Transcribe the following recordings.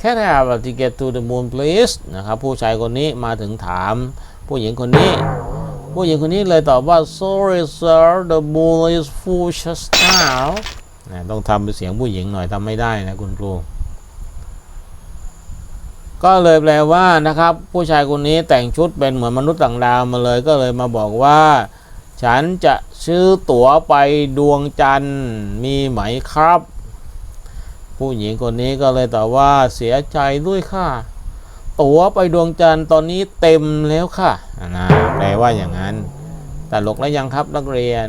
Can I have ticket to the moon please นะครับผู้ชายคนนี้มาถึงถาม ผู้หญิงคนนี้ ผู้หญิงคนนี้เลยตอบว่า sorry sir the moon is full just now นะต้องทำเป็นเสียงผู้หญิงหน่อยทำไม่ได้นะคุณครูก็เลยแปลว่านะครับ ผู้ชายคนนี้แต่งชุดเป็นเหมือนมนุษย์ต่างดาวมาเลยก็เลยมาบอกว่า ฉันจะซื้อตั๋วไปดวงจันทร์มีไหมครับ ผู้หญิงคนนี้ก็เลยตอบว่าเสียใจด้วยค่ะ ตั๋วไปดวงจันทร์ตอนนี้เต็มแล้วค่ะนะแปลว่าอย่างนั้นตลกแล้วยังครับนักเรียน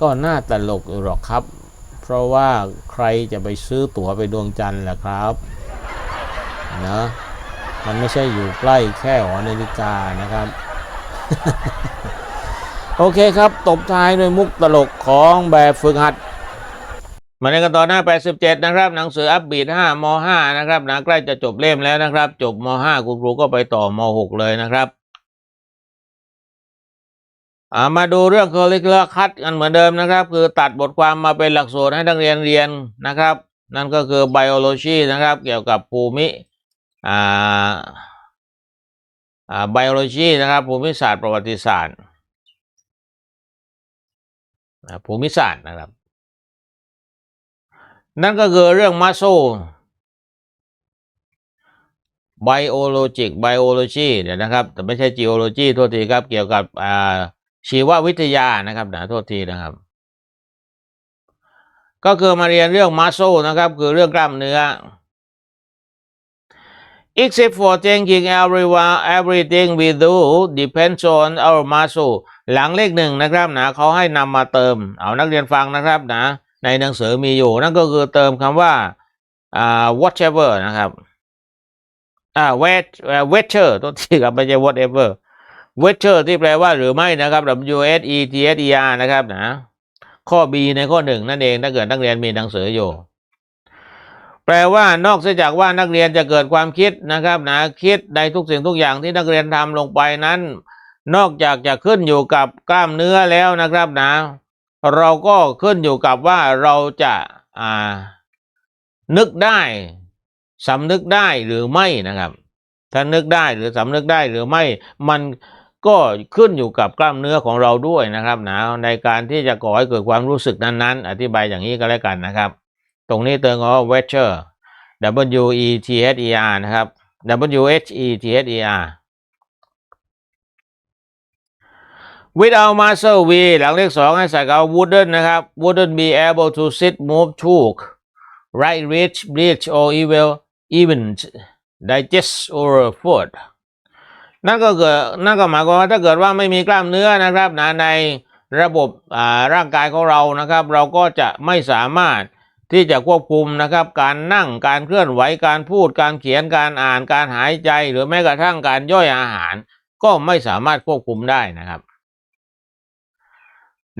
ก็น่าตลกหรอกครับ เพราะว่าใครจะไปซื้อตั๋วไปดวงจันทร์ล่ะครับนะมันไม่ใช่อยู่ใกล้แค่หอนาฬิกานะครับ โอเคครับ ตบท้ายด้วยมุกตลกของแบบฝึกหัด มาในกันต่อหน้า 87 นะครับ หนังสืออัปบีด5ม5นะครับนะใกล้จะจบเล่มแล้วนะครับ จบม5คุณครูก็ไปต่อม6เลยนะครับามาดูเรื่อง curricular cut กันเหมือนเดิมนะครับ คือตัดบทความมาเป็นหลักสูตรให้นักเรียนเรียนนะครับ นั่นก็คือ biology นะครับ เกี่ยวกับภูมิอ่าอ่า biology นะครับ ภูมิศาสตร์ประวัติศาสตร์ภูมิศาสตร์นะครับ นั่นก็คือเรื่องมัสโซ biologic biology เดี๋ยวนะครับ แต่ไม่ใช่ geology โทษทีครับ เกี่ยวกับอ่าชีววิทยานะครับนะโทษทีนะครับ ก็คือมาเรียนเรื่องมัสโซนะครับ คือเรื่องกล้ามเนื้อ except for thinking everyone everything we do depends on our muscle หลังเลขหนึ่งนะครับนะเขาให้นำมาเติม เอานักเรียนฟังนะครับนะ ในหนังสือมีอยู่ นั่นก็คือเติมคำว่า whatever นะครับอ่า wet weather ตัวที่ครับไม่ใช่ whatever weather ที่แปลว่าหรือไม่นะครับ w s e t s e r นะครับนะข้อ b ในข้อหนึ่งนั่นเองถ้าเกิดนักเรียนมีหนังสืออยู่ แปลว่านอกเสียจากว่านักเรียนจะเกิดความคิดนะครับนะคิดในทุกสิ่งทุกอย่างที่นักเรียนทำลงไปนั้น นอกจากจะขึ้นอยู่กับกล้ามเนื้อแล้วนะครับนะ เราก็ขึ้นอยู่กับว่าเราจะอ่านึกได้สำนึกได้หรือไม่นะครับ ถ้านึกได้หรือสำนึกได้หรือไม่ มันก็ขึ้นอยู่กับกล้ามเนื้อของเราด้วยนะครับนะในการที่จะก่อให้เกิดความรู้สึกนั้นๆ อธิบายอย่างนี้ก็แล้วกันนะครับ ตรงนี้เติมว่า Weather W E T H E R นะครับ W H E T H E R without muscle we หลังเลขสองให้ใส่กับ wouldn't นะครับ wouldn't be able to sit move talk write reach breathe or even even digest or food นั่นก็เกิดนั่นก็หมายความว่าถ้าเกิดว่าไม่มีกล้ามเนื้อนะครับนะในระบบร่างกายของเรานะครับ เราก็จะไม่สามารถที่จะควบคุมนะครับ การนั่งการเคลื่อนไหวการพูดการเขียนการอ่านการหายใจ หรือแม้กระทั่งการย่อยอาหาร ก็ไม่สามารถควบคุมได้นะครับ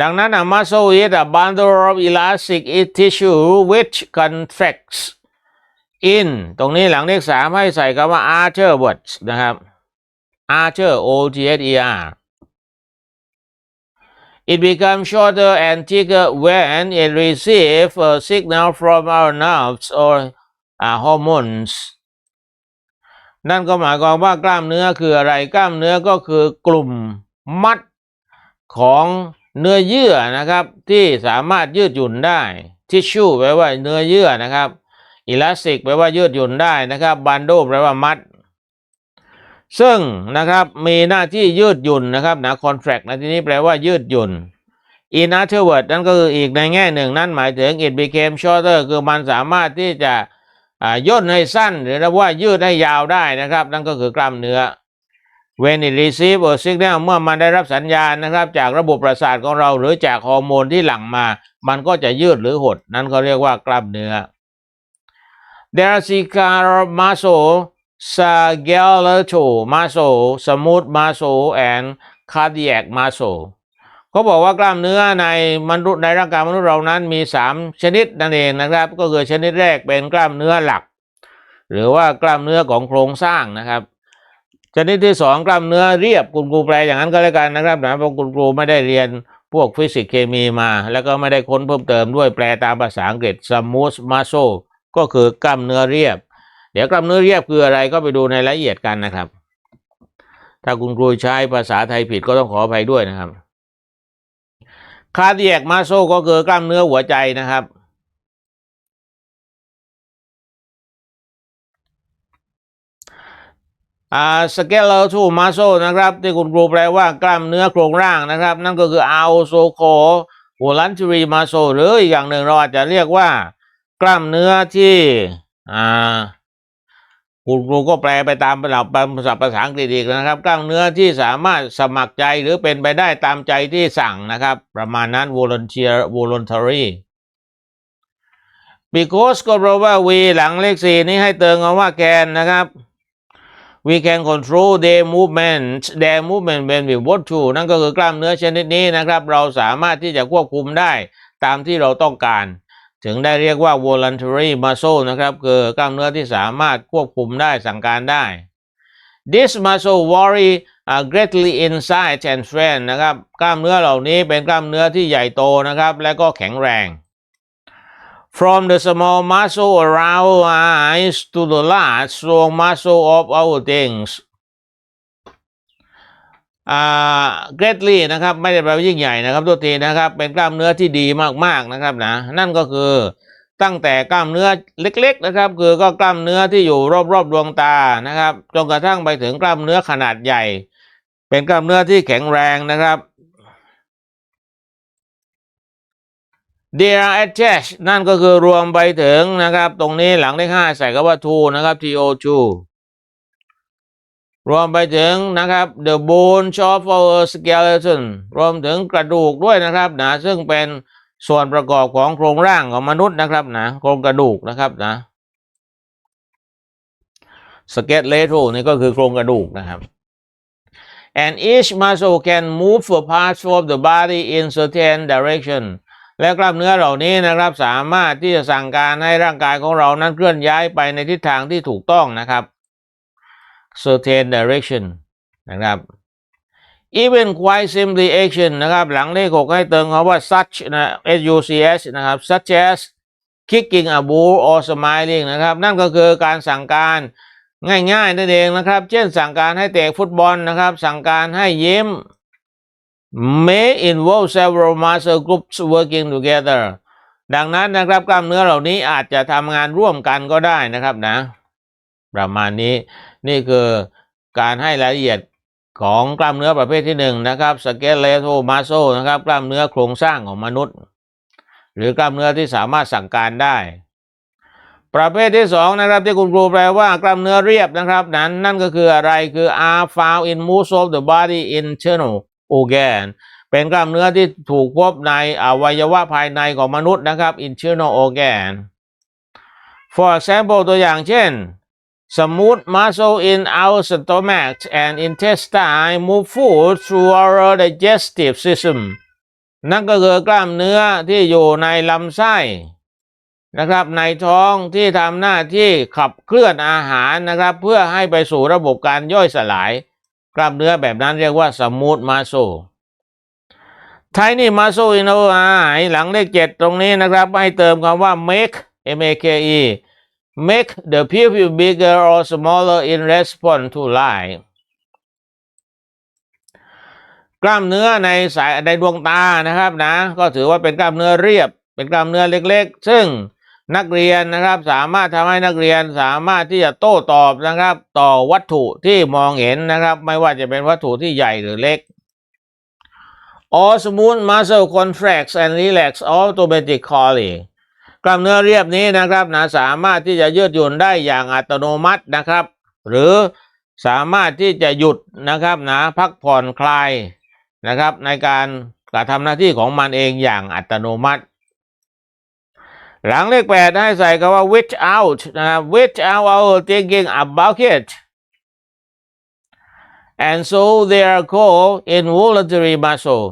ดังนั้น a muscle is a bundle of elastic tissue which contracts in ตรงนี้หลังเลขสามให้ใส่คำว่า arterwards นะครับ arter o t h e r it becomes shorter and thicker when it receives a signal from our nerves or uh, hormones นั่นก็หมายความว่ากล้ามเนื้อคืออะไร กล้ามเนื้อก็คือกลุ่มมัดของ เนื้อเยื่อนะครับที่สามารถยืดหยุ่นได้ทิชชู่แปลว่าเนื้อเยื่อนะครับอิลาสติกแปลว่ายืดหยุ่นได้นะครับบันโดแปลว่ามัด ซึ่งนะครับมีหน้าที่ยืดหยุ่นนะครับนะ contract นะที่นี้แปลว่ายืดหยุ่น in other words นั่นก็คืออีกในแง่หนึ่ง นั่นหมายถึง it became shorter คือมันสามารถที่จะย่นให้สั้น หรือว่ายืดให้ยาวได้นะครับ นั่นก็คือกล้ามเนื้อ when it receive a signal เมื่อมันได้รับสัญญาณนะครับ จากระบบประสาทของเราหรือจากฮอร์โมนที่หลั่งมา มันก็จะยืดหรือหด นั่นเขาเรียกว่ากล้ามเนื้อ there are scar muscle skeletal muscle smooth muscle and cardiac muscle เขาบอกว่ากล้ามเนื้อในมนุษย์ในร่างกายมนุษย์เรานั้นมีสามชนิดนั่นเองนะครับ ก็คือชนิดแรกเป็นกล้ามเนื้อหลัก หรือว่ากล้ามเนื้อของโครงสร้างนะครับ ชนิดที่สองกล้ามเนื้อเรียบคุณครูแปลอย่างนั้นก็แล้วกันนะครับนะเพราะคุณครูไม่ได้เรียนพวกฟิสิกส์เคมีมา แล้วก็ไม่ได้ค้นเพิ่มเติมด้วยแปลตามภาษาอังกฤษ smooth muscle ก็คือกล้ามเนื้อเรียบ เดี๋ยวกล้ามเนื้อเรียบคืออะไรก็ไปดูในรายละเอียดกันนะครับ ถ้าคุณครูใช้ภาษาไทยผิดก็ต้องขออภัยด้วยนะครับคาร์ดิแอกมาโซก็คือกล้ามเนื้อหัวใจนะครับ อ่าสเกลเลอร์ทูมาโซนะครับ ที่คุณครูแปลว่ากล้ามเนื้อโครงร่างนะครับ นั่นก็คืออาโซโคหัวลันทรีมาโซหรืออีกอย่างหนึ่งเราอาจจะเรียกว่า กล้ามเนื้อที่อ่าคุณครูก็แปลไปตามระดับภาษาภาษาอังกฤษอีกนะครับ กล้ามเนื้อที่สามารถสมัครใจหรือเป็นไปได้ตามใจที่สั่งนะครับ ประมาณนั้น volunteer voluntary because ก็เพราะว่า v หลังเลขสี่นี้ให้เติมคำว่า can นะครับ we can control their movement their movement when we want to นั่นก็คือกล้ามเนื้อชนิดนี้นะครับ เราสามารถที่จะควบคุมได้ตามที่เราต้องการ ถึงได้เรียกว่า voluntary muscle นะครับ คือกล้ามเนื้อที่สามารถควบคุมได้สั่งการได้ this muscle vary uh, greatly in size and strength นะครับ กล้ามเนื้อเหล่านี้เป็นกล้ามเนื้อที่ใหญ่โตนะครับ และก็แข็งแรง from the small muscle around eyes to the large strong muscle of our things อ่า greatly นะครับ ไม่ได้แปลว่ายิ่งใหญ่นะครับตัวทีนะครับ เป็นกล้ามเนื้อที่ดีมากๆนะครับนะ นั่นก็คือตั้งแต่กล้ามเนื้อเล็ก ๆนะครับ คือก็กล้ามเนื้อที่อยู่รอบๆดวงตานะครับจนกระทั่งไปถึงกล้ามเนื้อขนาดใหญ่ เป็นกล้ามเนื้อที่แข็งแรงนะครับ they are attached นั่นก็คือรวมไปถึงนะครับ ตรงนี้หลังเลขห้าใส่คำว่า to นะครับ to รวมไปถึงนะครับ the bone shop for skeleton รวมถึงกระดูกด้วยนะครับนะซึ่งเป็นส่วนประกอบของโครงร่างของมนุษย์นะครับนะโครงกระดูกนะครับนะสเก็ตเลโทนี่ก็คือโครงกระดูกนะครับ and each muscle can move parts of the body in certain direction และกล้ามเนื้อเหล่านี้นะครับสามารถที่จะสั่งการให้ร่างกายของเรานั้นเคลื่อนย้ายไปในทิศทางที่ถูกต้องนะครับ certain direction นะครับ even quite simply action นะครับ หลังเลขหกให้เติมคำว่า such นะ s u c s นะครับ such as kicking a ball or smiling นะครับ นั่นก็คือการสั่งการง่ายๆนั่นเองนะครับ เช่นสั่งการให้เตะฟุตบอลนะครับ สั่งการให้ยิ้ม may involve several muscle groups working together ดังนั้นนะครับกล้ามเนื้อเหล่านี้อาจจะทำงานร่วมกันก็ได้นะครับนะ ประมาณนี้นี่คือการให้รายละเอียดของกล้ามเนื้อประเภทที่หนึ่งนะครับ skeletal muscle นะครับกล้ามเนื้อโครงสร้างของมนุษย์ หรือกล้ามเนื้อที่สามารถสั่งการได้ ประเภทที่สองนะครับที่คุณครูแปลว่ากล้ามเนื้อเรียบนะครับ นั้นนั่นก็คืออะไรคือ are found in most of the body internal organ เป็นกล้ามเนื้อที่ถูกพบในอวัยวะภายในของมนุษย์นะครับ internal organ for example ตัวอย่างเช่น smooth muscle in our stomach and intestine move food through our digestive system นั่นก็คือกล้ามเนื้อที่อยู่ในลำไส้นะครับในท้องที่ทำหน้าที่ขับเคลื่อนอาหารนะครับ เพื่อให้ไปสู่ระบบการย่อยสลาย กล้ามเนื้อแบบนั้นเรียกว่า smooth muscle tiny muscle in our eye หลังเลขเจ็ดตรงนี้นะครับ ให้เติมคำว่า make m a k e make the pupil bigger or smaller in response to light กล้ามเนื้อในสายในดวงตานะครับนะ ก็ถือว่าเป็นกล้ามเนื้อเรียบ เป็นกล้ามเนื้อเล็ก ๆ ซึ่ง นักเรียนนะครับสามารถทำให้นักเรียนสามารถที่จะโต้ตอบนะครับ ต่อวัตถุที่มองเห็นนะครับ ไม่ว่าจะเป็นวัตถุที่ใหญ่หรือเล็ก all smooth muscle contracts and relax automatically กล้ามเนื้อเรียบนี้นะครับนะสามารถที่จะยืดหยุ่นได้อย่างอัตโนมัตินะครับ หรือสามารถที่จะหยุดนะครับนะพักผ่อนคลายนะครับ ในการกระทำหน้าที่ของมันเองอย่างอัตโนมัติ หลังเลขแปดให้ใส่คำว่า which out นะ which out our thinking about it and so they are called involuntary muscle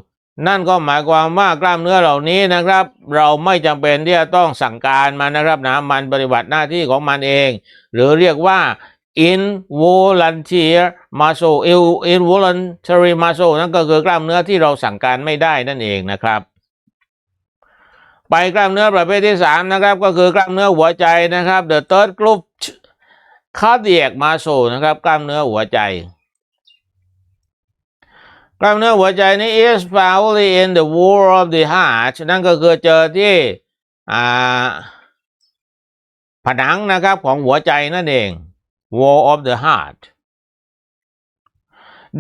นั่นก็หมายความว่ากล้ามเนื้อเหล่านี้นะครับ เราไม่จำเป็นที่จะต้องสั่งการมันนะครับนะมันปฏิบัติหน้าที่ของมันเอง หรือเรียกว่า involuntary muscle involuntary muscle นั่นก็คือกล้ามเนื้อที่เราสั่งการไม่ได้นั่นเองนะครับ ไปกล้ามเนื้อประเภทที่สามนะครับ ก็คือกล้ามเนื้อหัวใจนะครับ the third group cardiac muscle นะครับ กล้ามเนื้อหัวใจ กล้ามเนื้อหัวใจนี้ is found in the wall of the heart นั่นก็คือเจอที่ผนังนะครับของหัวใจนั่นเอง wall of the heart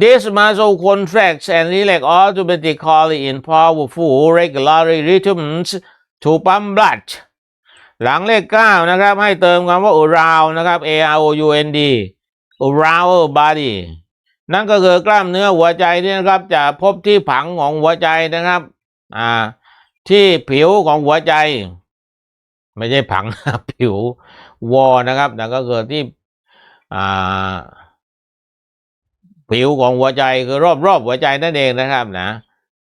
This muscle contracts and relax automatically in powerful regular rhythms to pump blood หลังเลขเก้านะครับ ให้เติมคำว่า around นะครับ A R O U N D around body นั่นก็คือกล้ามเนื้อหัวใจนี่นะครับ จะพบที่ผังของหัวใจนะครับ อ่า ที่ผิวของหัวใจ ไม่ใช่ผังผิววอนะครับนั่นก็คือที่ อ่า ผิวของหัวใจคือรอบๆหัวใจนั่นเองนะครับนะ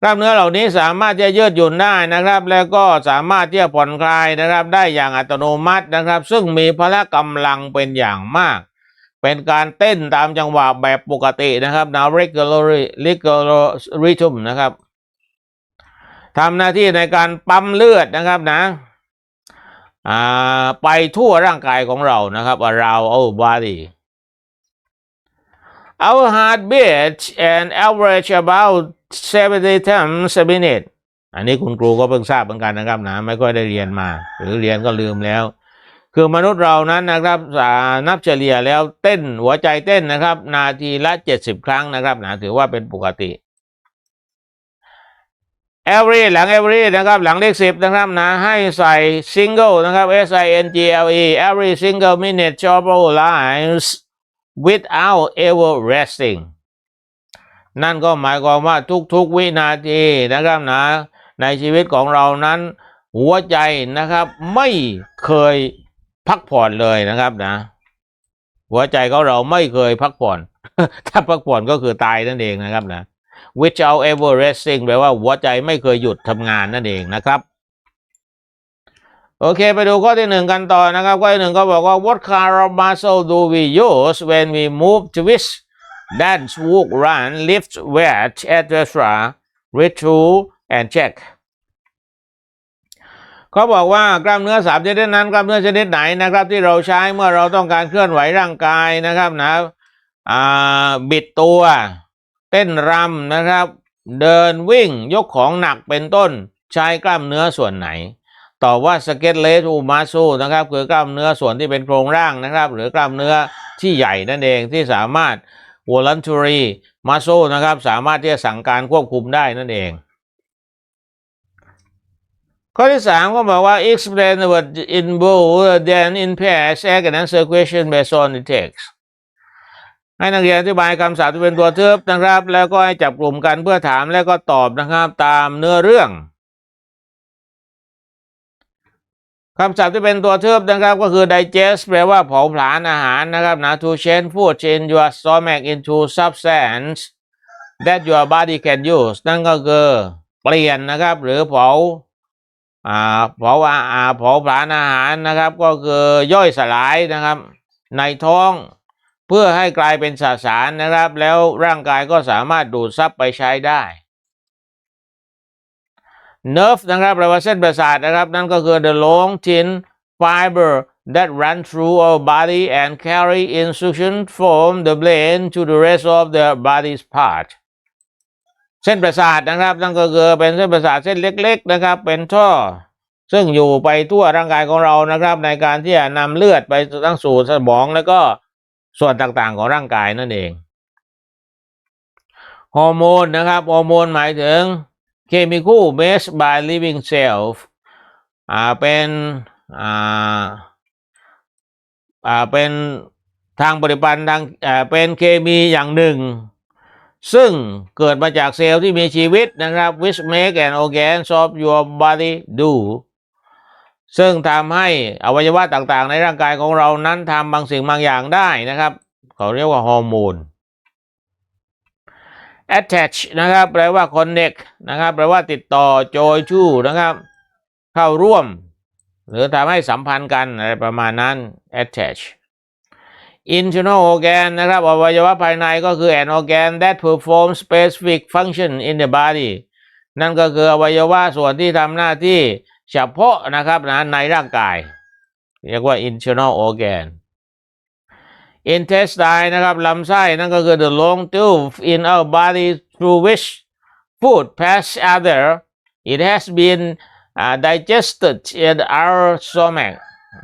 กล้ามเนื้อเหล่านี้สามารถที่จะยืดหยุ่นได้นะครับ แล้วก็สามารถที่จะผ่อนคลายนะครับ ได้อย่างอัตโนมัตินะครับ ซึ่งมีพละกำลังเป็นอย่างมาก เป็นการเต้นตามจังหวะแบบปกตินะครับนะ regular regular rhythm นะครับทำหน้าที่ในการปั๊มเลือดนะครับนะไปทั่วร่างกายของเรานะครับ around our body Our heartbeat and average about 70 times a minute อันนี้คุณครูก็เพิ่งทราบเหมือนกันนะครับนะไม่ค่อยได้เรียนมา หรือเรียนก็ลืมแล้ว คือมนุษย์เรานั้นนะครับนับเฉลี่ยแล้วเต้นหัวใจเต้นนะครับ นาทีละ 70 ครั้งนะครับนะถือว่าเป็นปกติ every หลัง every นะครับ หลังเลขสิบนะครับนะให้ใส่ single นะครับ s i n g l e every single minute of our lives without ever resting นั่นก็หมายความว่าทุกๆวินาทีนะครับนะ ในชีวิตของเรานั้น หัวใจนะครับไม่เคยพักผ่อนเลยนะครับนะ หัวใจของเราไม่เคยพักผ่อน ถ้าพักผ่อนก็คือตายนั่นเองนะครับนะ without ever resting แปลว่าหัวใจไม่เคยหยุดทำงานนั่นเองนะครับโอเค ไปดูข้อที่หนึ่งกันต่อนะครับ ข้อที่หนึ่งก็บอกว่า what kind of muscle do we use when we move twist dance walk run lift weight etc read through and check เขาบอกว่ากล้ามเนื้อสามชนิดนั้นกล้ามเนื้อชนิดไหนนะครับ ที่เราใช้เมื่อเราต้องการเคลื่อนไหวร่างกายนะครับนะบิดตัว เต้นรำนะครับ เดินวิ่งยกของหนักเป็นต้นใช้กล้ามเนื้อส่วนไหนตอบว่าสเก็ตเลสอูมาซูนะครับคือกล้ามเนื้อส่วนที่เป็นโครงร่างนะครับ หรือกล้ามเนื้อที่ใหญ่นั่นเองที่สามารถ voluntary muscle นะครับ สามารถที่จะสั่งการควบคุมได้นั่นเอง ข้อที่สามก็บอกว่า explain the word in bold then in pairs ask and answer question based on the text ให้นักเรียนอธิบายคำศัพท์ที่เป็นตัวเทิบนะครับ แล้วก็ให้จับกลุ่มกันเพื่อถามแล้วก็ตอบนะครับ ตามเนื้อเรื่อง คำศัพท์ที่เป็นตัวเทิบนะครับก็คือ digest แปลว่าเผาผลาญอาหารนะครับนะ to change food change your stomach into substance that your body can use นั่นก็คือเปลี่ยนนะครับ หรือเผาอ่าเผอาอ่าเผาผลาญอาหารนะครับ ก็คือย่อยสลายนะครับ ในท้องเพื่อให้กลายเป็นสสารนะครับ แล้วร่างกายก็สามารถดูดซับไปใช้ได้ nerve นะครับแปลว่าเส้นประสาทนะครับ นั่นก็คือ the long thin fiber that run through our body and carry instruction from the brain to the rest of the body's part เส้นประสาทนะครับ นั่นก็คือเป็นเส้นประสาทเส้นเล็ก ๆ นะครับ เป็นท่อ ซึ่งอยู่ไปทั่วร่างกายของเรานะครับ ในการที่จะนำเลือดไปทั้งสู่สมองแล้วก็ส่วนต่างๆของร่างกายนั่นเองฮอร์โมนนะครับฮอร์โมนหมายถึง chemical based by living cell อ่าเป็นอ่าอ่าเป็นทางปฏิบัติทางอ่าเป็นเคมีอย่างหนึ่ง ซึ่งเกิดมาจากเซลล์ที่มีชีวิตนะครับ which make an organs of your body do ซึ่งทำให้อวัยวะต่างๆ ในร่างกายของเรานั้นทำบางสิ่งบางอย่างได้นะครับ เขาเรียกว่าฮอร์โมน attach นะครับ แปลว่า connect นะครับ แปลว่าติดต่อโจยชู่นะครับ เข้าร่วม หรือทำให้สัมพันธ์กันอะไรประมาณนั้น attach internal organ นะครับอวัยวะภายในก็คือ an organ that perform specific function in the body นั่นก็คืออวัยวะส่วนที่ทำหน้าที่เฉพาะนะครับนะในร่างกาย เรียกว่า internal organ intestine นะครับลำไส้นั่นก็คือ the long tube in our body through which food pass other it has been uh, digested in our stomach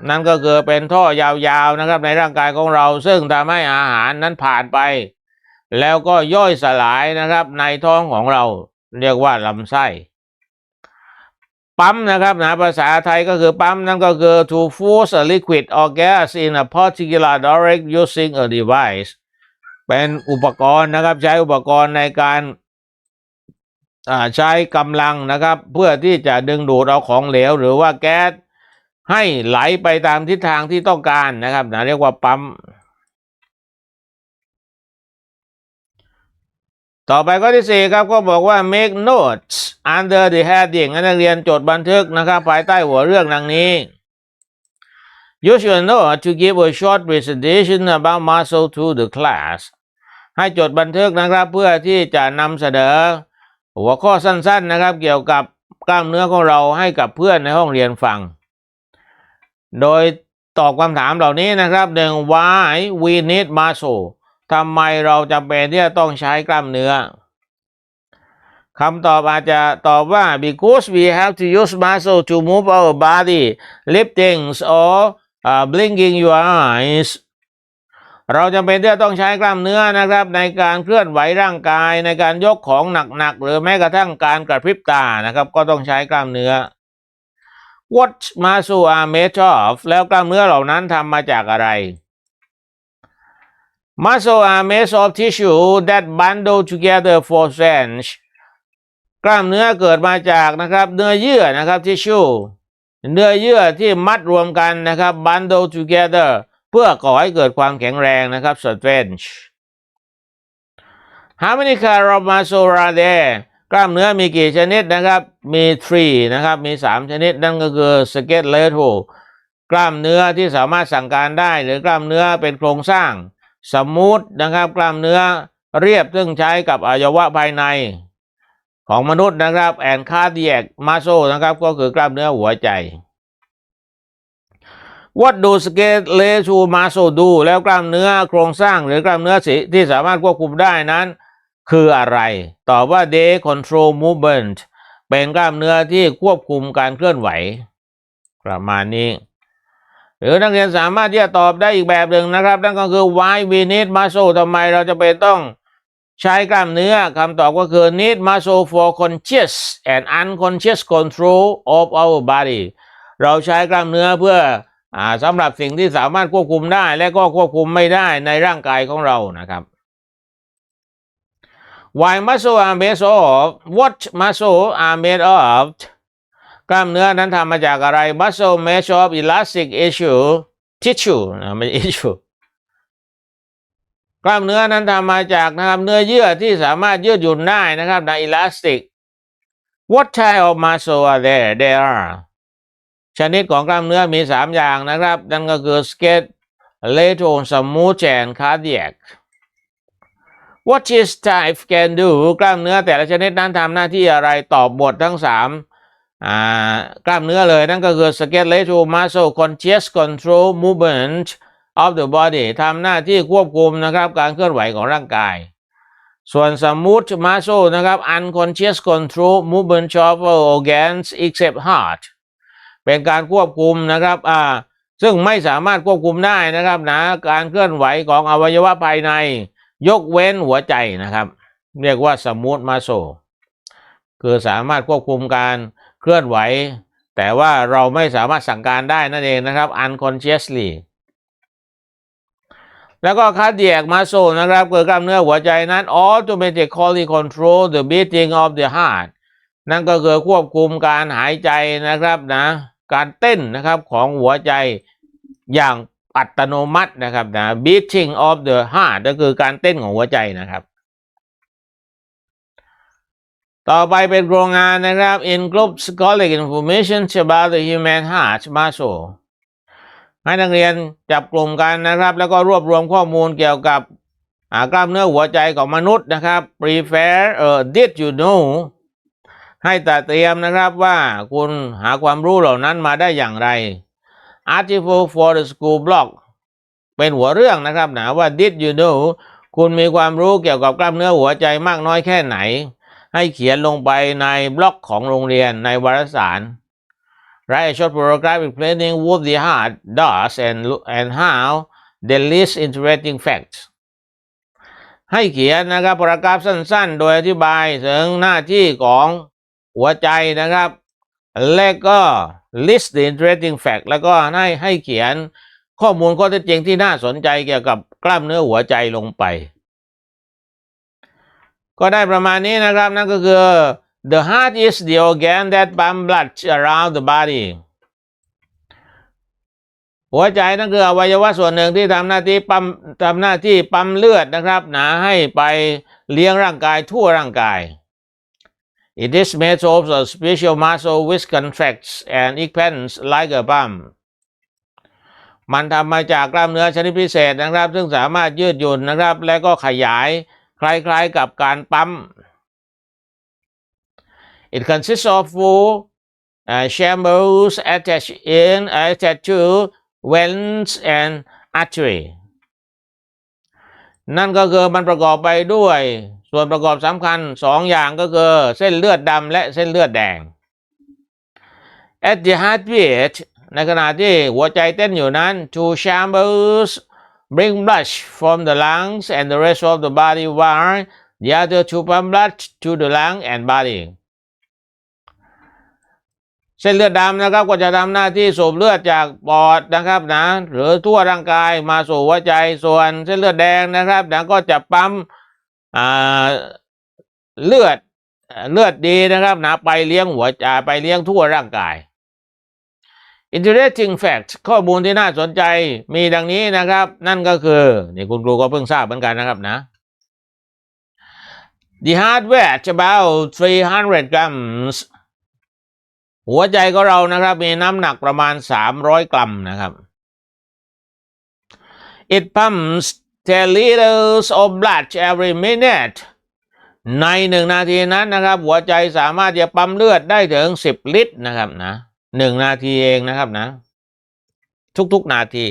นั่นก็คือเป็นท่อยาวๆนะครับในร่างกายของเรา ซึ่งทำให้อาหารนั้นผ่านไป แล้วก็ย่อยสลายนะครับในท้องของเรา เรียกว่าลำไส้ ปั๊มนะครับนะภาษาไทยก็คือปั๊มนั่นก็คือ to force a liquid or gas in a particular direct using a device เป็นอุปกรณ์นะครับ ใช้อุปกรณ์ในการใช้กำลังนะครับ เพื่อที่จะดึงดูดเอาของเหลว หรือว่าแก๊สให้ไหลไปตามทิศทางที่ต้องการนะครับนะเรียกว่าปั๊ม ต่อไปข้อที่สี่ครับก็บอกว่า make notes under the heading ให้นักเรียนจดบันทึกนะครับ ภายใต้หัวเรื่องดังนี้ You should know to give a short presentation about muscle to the class ให้จดบันทึกนะครับเพื่อที่จะนำเสนอ หัวข้อสั้นๆนะครับ เกี่ยวกับกล้ามเนื้อของเราให้กับเพื่อนในห้องเรียนฟัง โดยตอบคำถามเหล่านี้นะครับหนึ่ง why we need muscle ทำไมเราจำเป็นที่จะต้องใช้กล้ามเนื้อคำตอบอาจจะตอบว่า because we have to use muscle to move our body lifting or uh, blinking your eyes เราจำเป็นที่จะต้องใช้กล้ามเนื้อนะครับ ในการเคลื่อนไหวร่างกายในการยกของหนักๆ หรือแม้กระทั่งการกระพริบตานะครับ ก็ต้องใช้กล้ามเนื้อ What muscle are made of แล้วกล้ามเนื้อเหล่านั้นทำมาจากอะไร Muscle are made of tissue that bundle together for strength กล้ามเนื้อเกิดมาจากนะครับเนื้อเยื่อนะครับ tissue เนื้อเยื่อที่มัดรวมกันนะครับ bundle together เพื่อก่อให้เกิดความแข็งแรงนะครับ strength How many kind of muscle are there กล้ามเนื้อมีกี่ชนิดนะครับ มี three นะครับ มี 3 ชนิด นั่นก็คือ skeletal กล้ามเนื้อที่สามารถสั่งการได้ หรือกล้ามเนื้อเป็นโครงสร้าง สมูทนะครับกล้ามเนื้อเรียบซึ่งใช้กับอวัยวะภายใน ของมนุษย์นะครับ and cardiac muscle นะครับก็คือกล้ามเนื้อหัวใจ What do skeletal muscle do แล้วกล้ามเนื้อโครงสร้างหรือกล้ามเนื้อสีที่สามารถควบคุมได้นั้น คืออะไร ตอบว่า they control movement เป็นกล้ามเนื้อที่ควบคุมการเคลื่อนไหว ประมาณนี้ หรือนักเรียนสามารถที่จะตอบได้อีกแบบหนึ่งนะครับ นั่นก็คือ why we need muscle ทำไมเราจะเป็นต้องใช้กล้ามเนื้อคำตอบก็คือ need muscle for conscious and unconscious control of our body เราใช้กล้ามเนื้อเพื่ออสำหรับสิ่งที่สามารถควบคุมได้และก็ควบคุมไม่ได้ในร่างกายของเรานะครับ Why muscle are made of what muscle are made of กล้ามเนื้อนั้นทำมาจากอะไร muscle made of elastic tissue tissue นะไม่ใช่ issue กล้ามเนื้อนั้นทำมาจากนะครับเนื้อเยื่อที่สามารถยืดหยุ่นได้นะครับใน elastic what type of muscle are there there are ชนิดของกล้ามเนื้อมีสามอย่างนะครับ นั่นก็คือ skeletal smooth and cardiac what each type can do กล้ามเนื้อแต่ละชนิดนั้นทำหน้าที่อะไรตอบหมดทั้งสาม กล้ามเนื้อเลยนั่นก็คือ skeletal muscle conscious control movement of the body ทำหน้าที่ควบคุมนะครับการเคลื่อนไหวของร่างกาย ส่วน smooth muscle นะครับ unconscious control movement of all organs except heart เป็นการควบคุมนะครับอ่าซึ่งไม่สามารถควบคุมได้นะครับนะการเคลื่อนไหวของอวัยวะภายใน ยกเว้นหัวใจนะครับ เรียกว่า smooth muscle คือสามารถควบคุมการ เคลื่อนไหว แต่ว่าเราไม่สามารถสั่งการได้นั่นเองนะครับ unconsciously แล้วก็คาเดียกมาโซนะครับคือกล้ามเนื้อหัวใจนั้น automatically control the beating of the heart นั่นก็คือควบคุมการหายใจนะครับนะการเต้นนะครับของหัวใจอย่างอัตโนมัตินะครับนะ beating of the heart ก็คือการเต้นของหัวใจนะครับ ต่อไปเป็นโครงงานนะครับ include scholarly information about the human heart muscle ให้นักเรียนจับกลุ่มกันนะครับ แล้วก็รวบรวมข้อมูลเกี่ยวกับกล้ามเนื้อหัวใจของมนุษย์นะครับ prefer เอ่อ did you know ให้แต่เตรียมนะครับว่าคุณหาความรู้เหล่านั้นมาได้อย่างไร article for the school blog เป็นหัวเรื่องนะครับนะว่า did you know คุณมีความรู้เกี่ยวกับกล้ามเนื้อหัวใจมากน้อยแค่ไหน ให้เขียนลงไปในบล็อกของโรงเรียนในวารสาร Write a short paragraph explaining what the heart does and, and how they list interesting facts ให้เขียนนะครับปรากราฟสั้นๆ โดยอธิบายถึงหน้าที่ของหัวใจนะครับ และก็ list the interesting fact แล้วก็ให้ให้เขียนข้อมูลข้อเท็จจริงที่น่าสนใจเกี่ยวกับกล้ามเนื้อหัวใจลงไป ก็ได้ประมาณนี้นะครับ นั่นก็คือ the heart is the organ that pump blood around the body หัวใจนั่นคืออวัยวะส่วนหนึ่งที่ทำหน้าที่ปั๊มทำหน้าที่ปั๊มเลือดนะครับหนะให้ไปเลี้ยงร่างกายทั่วร่างกาย It is made of a special muscle which contracts and expands like a pump มันทำมาจากกล้ามเนื้อชนิดพิเศษนะครับ ซึ่งสามารถยืดหยุ่นนะครับ และก็ขยาย คล้ายๆกับการปั๊ม It consists of four uh, chambers attached in attached to veins and artery นั่นก็คือมันประกอบไปด้วย ส่วนประกอบสำคัญสองอย่างก็คือ เส้นเลือดดำและเส้นเลือดแดง At the heartbeat ในขณะที่หัวใจเต้นอยู่นั้น two chambers bring blood from the lungs and the rest of the body while the other two pump blood to the lung and body เส้นเลือดดำนะครับก็จะทำหน้าที่สูบเลือดจากปอดนะครับนะหรือทั่วร่างกายมาสู่หัวใจส่วนเส้นเลือดแดงนะครับนะก็จะปั๊มเลือดเลือดดีนะครับนะไปเลี้ยงหัวใจไปเลี้ยงทั่วร่างกาย Interesting fact ข้อมูลที่น่าสนใจมีดังนี้นะครับ นั่นก็คือ นี่คุณครูก็เพิ่งทราบเหมือนกันนะครับนะ The heart weighs about 300 grams หัวใจของเรานะครับ มีน้ำหนักประมาณ 300 กรัมนะครับ It pumps 10 liters of blood every minute ในหนึ่งนาทีนั้นนะครับ หัวใจสามารถจะปั๊มเลือดได้ถึง 10 ลิตรนะครับนะ หนึ่งนาทีเองนะครับนะ ทุกๆนาที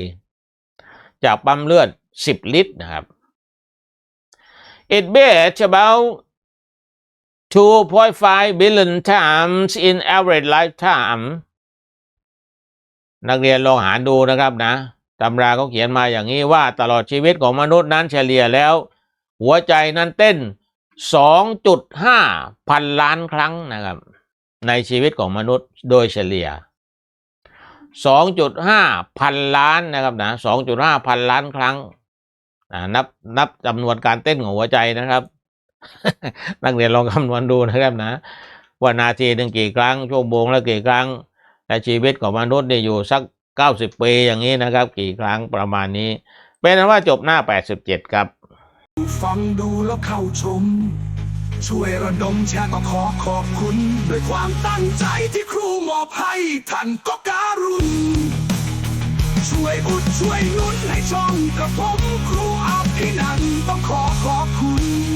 จากปั๊มเลือด10ลิตรนะครับ It beats about 2.5 billion times in average lifetime นักเรียนลองหารดูนะครับนะตำราเขาเขียนมาอย่างนี้ว่าตลอดชีวิตของมนุษย์นั้นเฉลี่ยแล้ว หัวใจนั้นเต้น 2.5 พันล้านครั้งนะครับ ในชีวิตของมนุษย์โดยเฉลี่ย 2.5 พันล้านนะครับนะ 2.5 พันล้านครั้งนับนับจำนวนการเต้นของหัวใจนะครับ นักเรียนลองคำนวณดูนะครับนะว่านาทีหนึ่งกี่ครั้งชั่วโมงละกี่ครั้งและชีวิตของมนุษย์เนี่ยอยู่สัก 90 ปีอย่างนี้นะครับ กี่ครั้งประมาณนี้ เป็นนั้นว่าจบหน้า 87 ครับ ฟังดูแล้วเข้าชม ช่วยระดมแชร์ก็ขอขอบคุณ ด้วยความตั้งใจที่ครูมอบให้ท่านก็การุณช่วยอุดช่วยนุนให้ช่องกระผมครูอภินันต้องขอขอบคุณ